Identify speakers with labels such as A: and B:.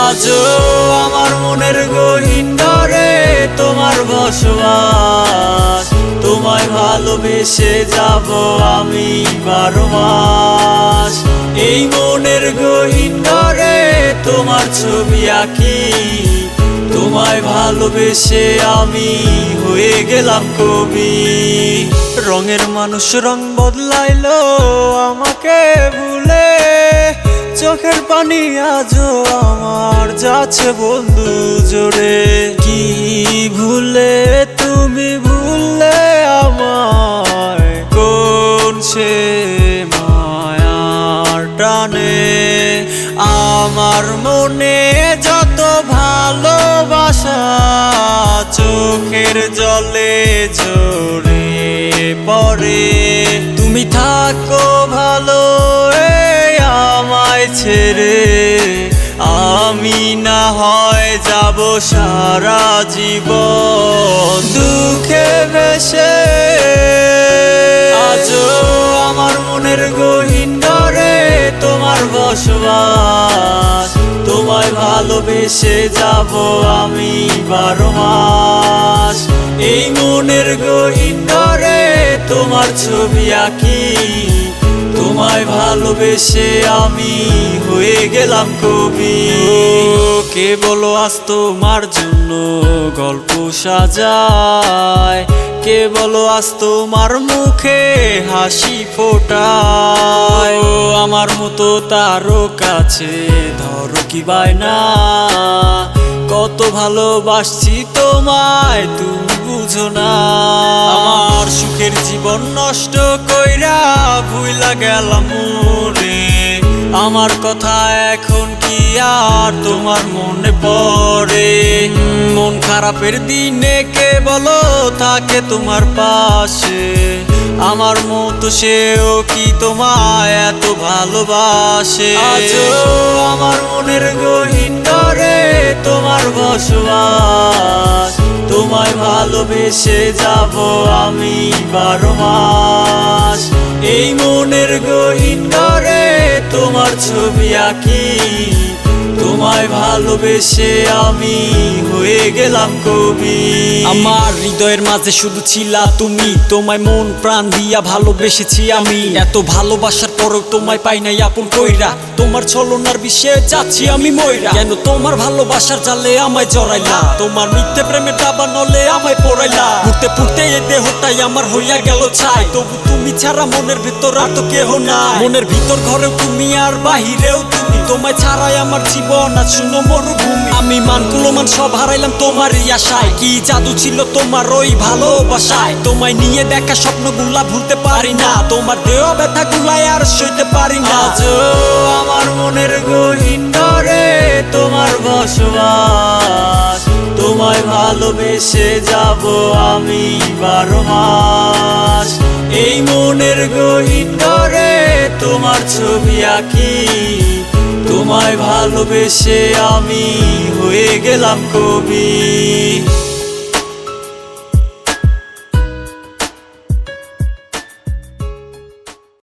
A: আজও আমার মনের গহীন ঘরে তোমার বসবাস তোমায় ভালোবেসে যাব আমি বারো মাস এই মনের গহীন ঘরে তোমার ছবি আঁকি, তোমায় ভালোবেসে আমি হয়ে গেলাম কবি। রঙের মানুষ রং বদলাইলো আমাকে ভুলে, চোখের পানি আজও আমার যাচ্ছে বন্ধু জোরে। কি ভুলে তুমি ভুললে আমায়, কোন সে আমার মনে যত ভালোবাসা চোখের জলে ঝরে পড়ে। তুমি থাকো ভালো আমায় ছেড়ে। আমি না হয় যাব সারা জীবন দুঃখে বেশে আজও আমার মনের তোমার বসবাস, তোমায় ভালোবেসে যাব আমি বারো মাস। এই মনের গহীন ঘরে তোমার ছবি আঁকি, তোমায় ভালোবেসে আমি হয়ে গেলাম কবি। কে বলো আজ তোমার জন্য গল্প সাজায় কে বলো, আজ তোমার মুখে হাসি ফোটায়। আমার মতো তারও কাছে ধরো কি বায়না। কত ভালোবাসছি তোমায়, তুমি বুঝো না। আমার সুখের জীবন নষ্ট কইরা ভুইলা গেলাম মোরে আমার কথা এখন কি আর তোমার মনে পড়ে? মন খারাপের দিনে কে বলো থাকে তোমার পাশে? আমার মতো সেও কি তোমায় এত ভালোবাসে? আমার মনের গহীন ঘরে তোমার বসবাস। তোমায় ভালোবেসে যাব আমি বারো মাস। এই মনের গহীন ঘরে তোমার ছবি আঁকি। তোমায় ভালোবেসে আমি হয়ে গেলাম কবি
B: আমার হৃদয়ের মাঝে শুধু ছিলা তুমি, তোমায় মন প্রাণ দিয়া ভালোবেসেছি আমি। এত ভালোবাসার পরেও তোমায় পাই নাই আপন কইরা। তোমার ছলনার বিষয়ে যাচ্ছি আমি ময়রা কেন তোমার ভালোবাসার জালে আমায় জড়াইলা? তোমার মিথ্যে প্রেমের দাবা নলে আমায় পড়াইলা। ঘুরতে ফুটতে এই দেহটাই আমার হইয়া গেল ছাই। তবু তুমি ছাড়া মনের ভিতর আর তো কেহ না মনের ভিতর ঘরেও তুমি আর বাহিরেও তুমি তোমায় ছাড়াই আমার জীবন আজ শূন্য মরুভূমি। আমি মানগুলো মান সব হারাইলাম তোমারই আশায়। কি জাদু ছিল তোমার ওই ভালোবাসায়? তোমায় নিয়ে দেখা স্বপ্নগুলা ভুলতে পারি না। তোমার দেহ ব্যথা গুলাই আর সইতে পারি না।
A: আমার মনের গহীন তোমার বসবাস। তোমায় ভালোবেসে যাব আমি বারো মাস। এই মনের গহীন ঘরে তোমার ছবি আঁকি। তোমায় ভালোবেসে আমি হয়ে গেলাম কবি।